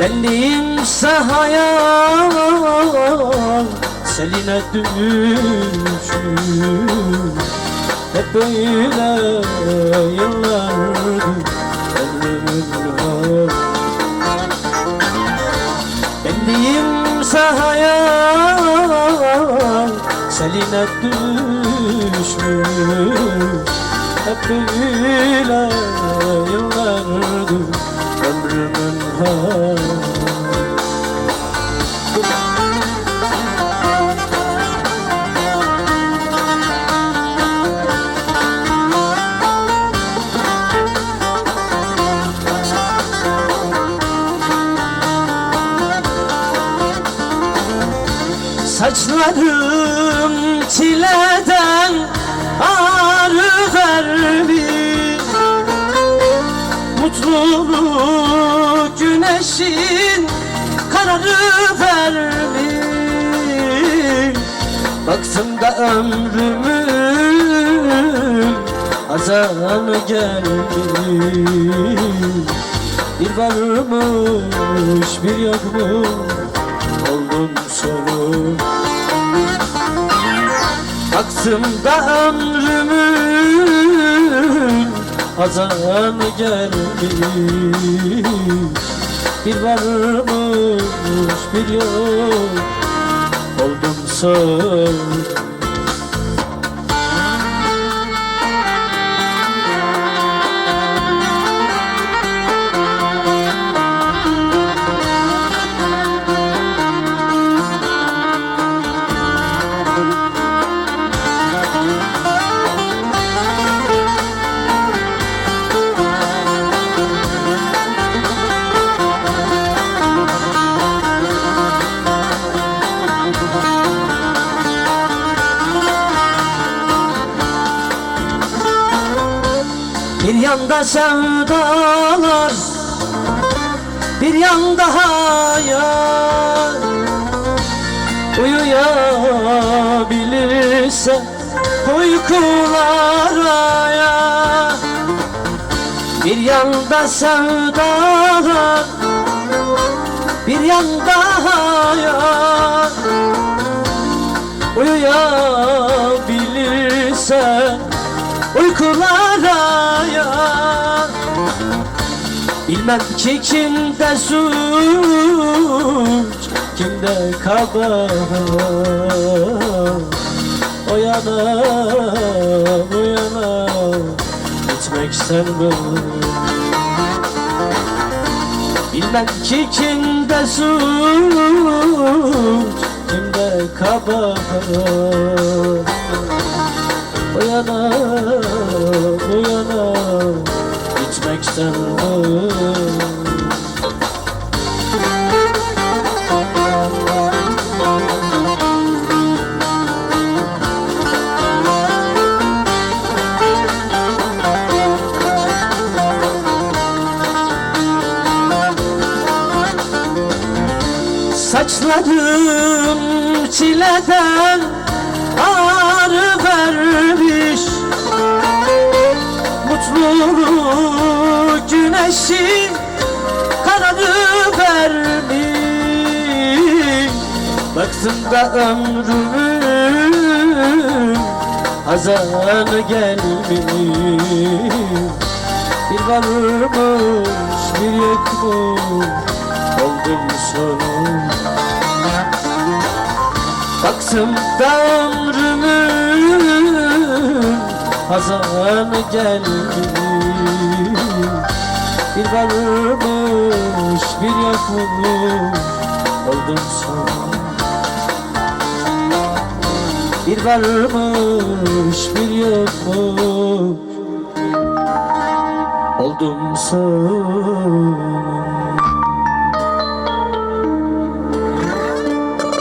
Benliğimse hayal Seline düşmüş Hep böyle yıllardır ömrümün hayal Benliğimse hayal Seline düşmüş Hep böyle yıllardır ömrümün hayal Saçlarım çileden güneşin kararı vermiş. Baktım da ömrümün azanı gelmiş. Bir varmış bir yokmuş oldum sorun. Baktım da ömrümün azanı gelmiş Bir varmış bir yok. Oldum sorun Bir yanda sevdalar Bir yanda hayal. Uyuyabilirse uykulara ya Bir yanda sevdalar Bir yanda hayal. Uyuyabilirse Bilmem ki kimde suç Kimde kabahat. O yana bu Gitmek sen Bilmem ki kimde suç Kimde kabahat. O yana bu gitmekten bıktım Saçlarım çileden ağrı vermiş. Mutluluk güneşi kanadı vermiş. Baktım da ömrümün hazanı gelmiş. Bir varmış bir yokmuş. Oldum sonum Baktım da ömrümün hazanı gelmiş Bir varmış bir yokmuş oldum son Bir varmış bir yokmuş oldum sana